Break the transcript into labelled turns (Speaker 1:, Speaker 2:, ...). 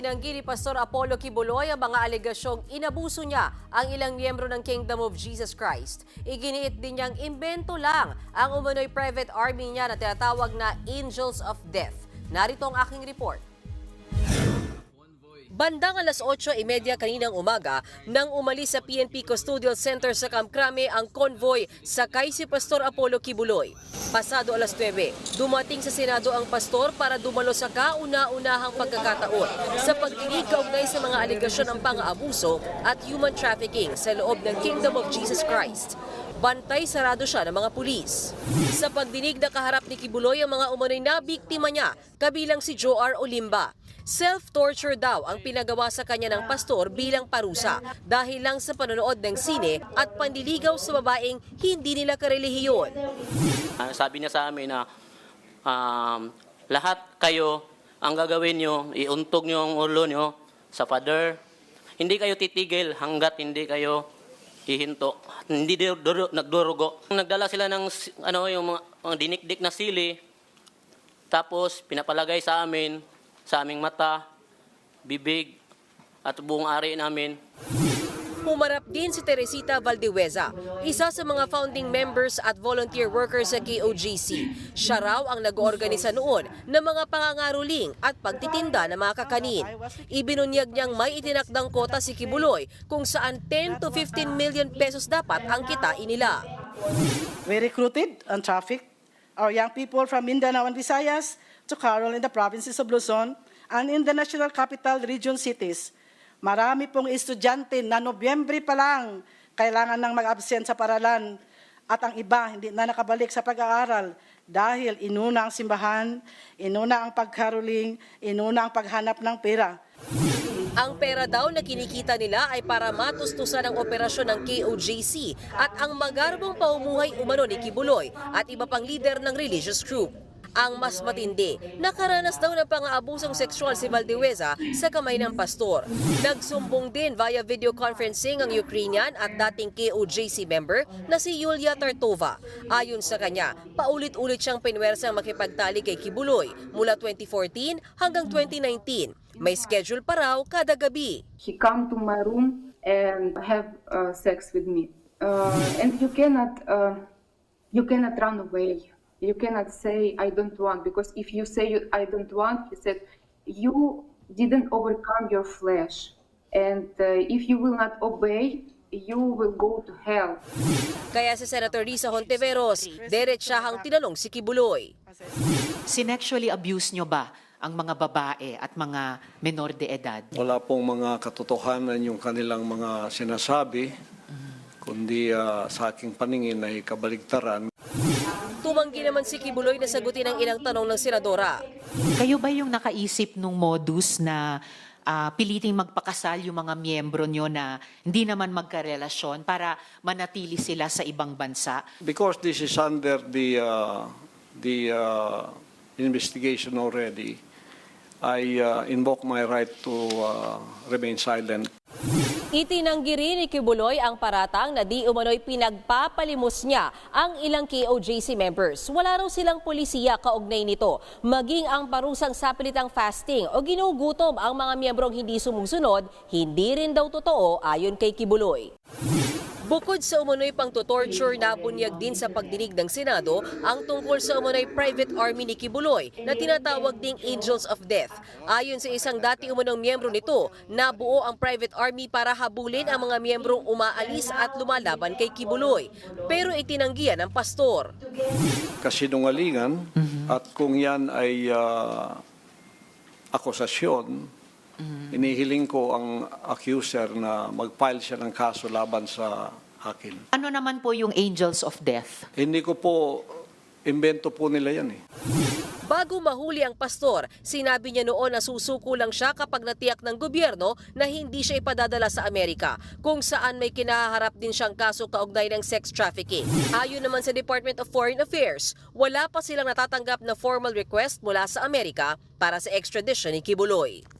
Speaker 1: itinanggi ni Pastor Apollo Kibuloy ang mga alegasyong inabuso niya ang ilang miyembro ng Kingdom of Jesus Christ. Iginiit din niyang imbento lang ang umano'y private army niya na tinatawag na Angels of Death. Narito ang aking report. Bandang alas 8.30 kaninang umaga nang umalis sa PNP Custodial Center sa Camp Crame ang convoy sakay si Pastor Apollo Kibuloy. Pasado alas 9, dumating sa Senado ang pastor para dumalo sa kauna-unahang pagkakataon sa pagdinig kaugnay sa mga aligasyon ng pang-aabuso at human trafficking sa loob ng Kingdom of Jesus Christ. Bantay sarado siya ng mga pulis. Sa pagdinig na kaharap ni Kibuloy ang mga umano'y na biktima niya, kabilang si Joe R. Olimba. Self-torture daw ang pinagawa sa kanya ng pastor bilang parusa dahil lang sa panonood ng sine at pandiligaw sa babaeng hindi nila karelihiyon.
Speaker 2: Ah, sabi niya sa amin na um, lahat kayo, ang gagawin nyo, iuntog nyo ang ulo nyo sa pader. Hindi kayo titigil hanggat hindi kayo hihinto. Hindi dur- dur- nagdurugo. Nagdala sila ng ano, yung mga, mga dinikdik na sili. Tapos pinapalagay sa amin, sa aming mata, bibig, at buong ari namin.
Speaker 1: Humarap din si Teresita Valdeweza, isa sa mga founding members at volunteer workers sa KOGC. Siya raw ang nag-oorganisa noon ng mga pangangaruling at pagtitinda ng mga kakanin. Ibinunyag niyang may itinakdang kota si Kibuloy kung saan 10 to 15 million pesos dapat ang kitain nila.
Speaker 3: We recruited and trafficked our young people from Mindanao and Visayas to Carol in the provinces of Luzon and in the national capital region cities. Marami pong estudyante na Nobyembre pa lang kailangan nang mag-absent sa paralan at ang iba hindi na nakabalik sa pag-aaral dahil inuna ang simbahan, inuna ang pagkaruling, inuna ang paghanap ng pera.
Speaker 1: Ang pera daw na kinikita nila ay para matustusan ang operasyon ng KOJC at ang magarbong paumuhay umano ni Kibuloy at iba pang lider ng religious group. Ang mas matindi, nakaranas daw ng pang-aabusong sexual si Valdeweza sa kamay ng pastor. Nagsumbong din via video conferencing ang Ukrainian at dating KOJC member na si Yulia Tartova. Ayon sa kanya, paulit-ulit siyang pinwersang makipagtali kay Kibuloy mula 2014 hanggang 2019. May schedule pa raw kada gabi.
Speaker 4: he come to my room and have uh, sex with me uh, and you cannot uh, you cannot run away you cannot say i don't want because if you say you, i don't want he said you didn't overcome your flesh and uh, if you will not obey you will go to hell
Speaker 1: Kaya si Senator Risa Hontiveros, diretsahang tinanong si Kibuloy.
Speaker 5: Sinexually abuse nyo ba ang mga babae at mga menor de edad?
Speaker 6: Wala pong mga katotohanan yung kanilang mga sinasabi, kundi ah, sa aking paningin ay kabaligtaran.
Speaker 1: Tumanggi naman si Kibuloy na sagutin ang ilang tanong ng senadora.
Speaker 5: Kayo ba yung nakaisip nung modus na ah, piliting magpakasal yung mga miyembro nyo na hindi naman magkarelasyon para manatili sila sa ibang bansa?
Speaker 6: Because this is under the, ah, the ah, investigation already, I ah, invoke my right to ah, remain silent.
Speaker 1: Itinanggi rin ni Kibuloy ang paratang na di umano'y pinagpapalimos niya ang ilang KOJC members. Wala raw silang polisiya kaugnay nito. Maging ang parusang sapilitang fasting o ginugutom ang mga miyembrong hindi sumusunod, hindi rin daw totoo ayon kay Kibuloy. Bukod sa umunoy pang torture na bunyag din sa pagdinig ng Senado ang tungkol sa umunoy private army ni Kibuloy na tinatawag ding Angels of Death. Ayon sa isang dati umunong miyembro nito, nabuo ang private army para habulin ang mga miyembrong umaalis at lumalaban kay Kibuloy. Pero itinanggihan ng pastor.
Speaker 6: Kasinungalingan at kung yan ay ah, akusasyon, inihiling ko ang accuser na mag-file siya ng kaso laban sa akin.
Speaker 5: Ano naman po yung angels of death?
Speaker 6: Hindi ko po, invento po nila yan eh.
Speaker 1: Bago mahuli ang pastor, sinabi niya noon na susuko lang siya kapag natiyak ng gobyerno na hindi siya ipadadala sa Amerika, kung saan may kinaharap din siyang kaso kaugnay ng sex trafficking. Ayon naman sa Department of Foreign Affairs, wala pa silang natatanggap na formal request mula sa Amerika para sa extradition ni Kibuloy.